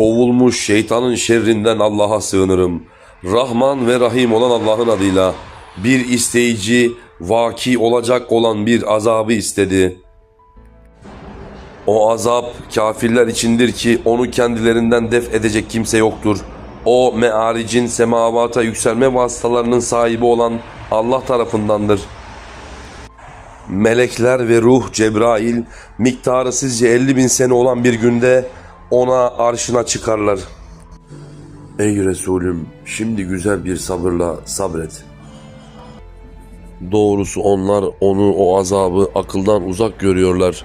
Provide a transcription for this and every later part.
kovulmuş şeytanın şerrinden Allah'a sığınırım. Rahman ve Rahim olan Allah'ın adıyla bir isteyici, vaki olacak olan bir azabı istedi. O azap kafirler içindir ki onu kendilerinden def edecek kimse yoktur. O mearicin semavata yükselme vasıtalarının sahibi olan Allah tarafındandır. Melekler ve ruh Cebrail miktarı sizce 50 bin sene olan bir günde ona arşına çıkarlar. Ey Resulüm şimdi güzel bir sabırla sabret. Doğrusu onlar onu o azabı akıldan uzak görüyorlar.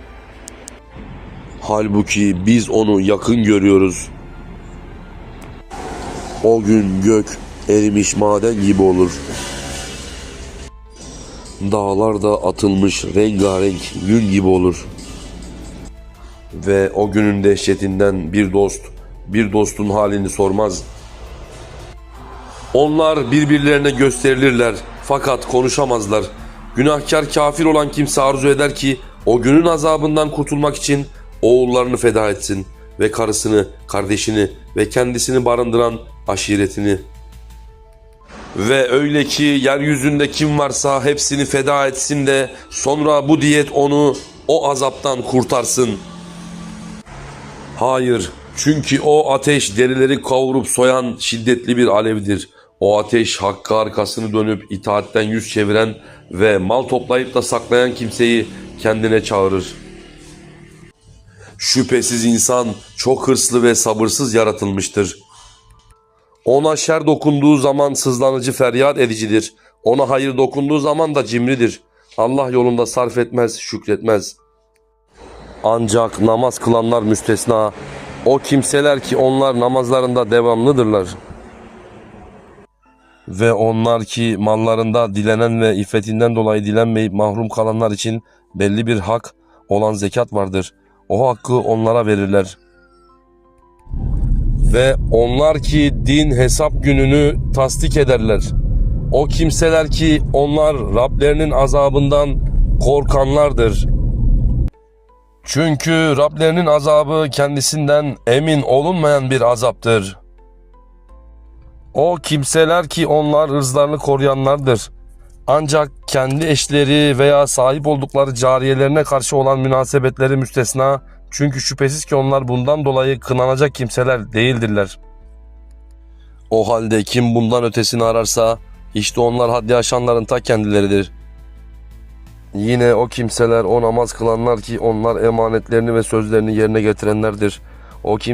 Halbuki biz onu yakın görüyoruz. O gün gök erimiş maden gibi olur. Dağlar da atılmış rengarenk yün gibi olur. Ve o günün dehşetinden bir dost, bir dostun halini sormaz. Onlar birbirlerine gösterilirler fakat konuşamazlar. Günahkar kafir olan kimse arzu eder ki o günün azabından kurtulmak için oğullarını feda etsin ve karısını, kardeşini ve kendisini barındıran aşiretini. Ve öyle ki yeryüzünde kim varsa hepsini feda etsin de sonra bu diyet onu o azaptan kurtarsın. Hayır, çünkü o ateş derileri kavurup soyan şiddetli bir alevdir. O ateş hakkı arkasını dönüp itaatten yüz çeviren ve mal toplayıp da saklayan kimseyi kendine çağırır. Şüphesiz insan çok hırslı ve sabırsız yaratılmıştır. Ona şer dokunduğu zaman sızlanıcı feryat edicidir. Ona hayır dokunduğu zaman da cimridir. Allah yolunda sarf etmez, şükretmez. Ancak namaz kılanlar müstesna. O kimseler ki onlar namazlarında devamlıdırlar. Ve onlar ki mallarında dilenen ve iffetinden dolayı dilenmeyip mahrum kalanlar için belli bir hak olan zekat vardır. O hakkı onlara verirler. Ve onlar ki din hesap gününü tasdik ederler. O kimseler ki onlar Rablerinin azabından korkanlardır. Çünkü Rablerinin azabı kendisinden emin olunmayan bir azaptır. O kimseler ki onlar ırzlarını koruyanlardır. Ancak kendi eşleri veya sahip oldukları cariyelerine karşı olan münasebetleri müstesna. Çünkü şüphesiz ki onlar bundan dolayı kınanacak kimseler değildirler. O halde kim bundan ötesini ararsa işte onlar haddi aşanların ta kendileridir. Yine o kimseler o namaz kılanlar ki onlar emanetlerini ve sözlerini yerine getirenlerdir. O kim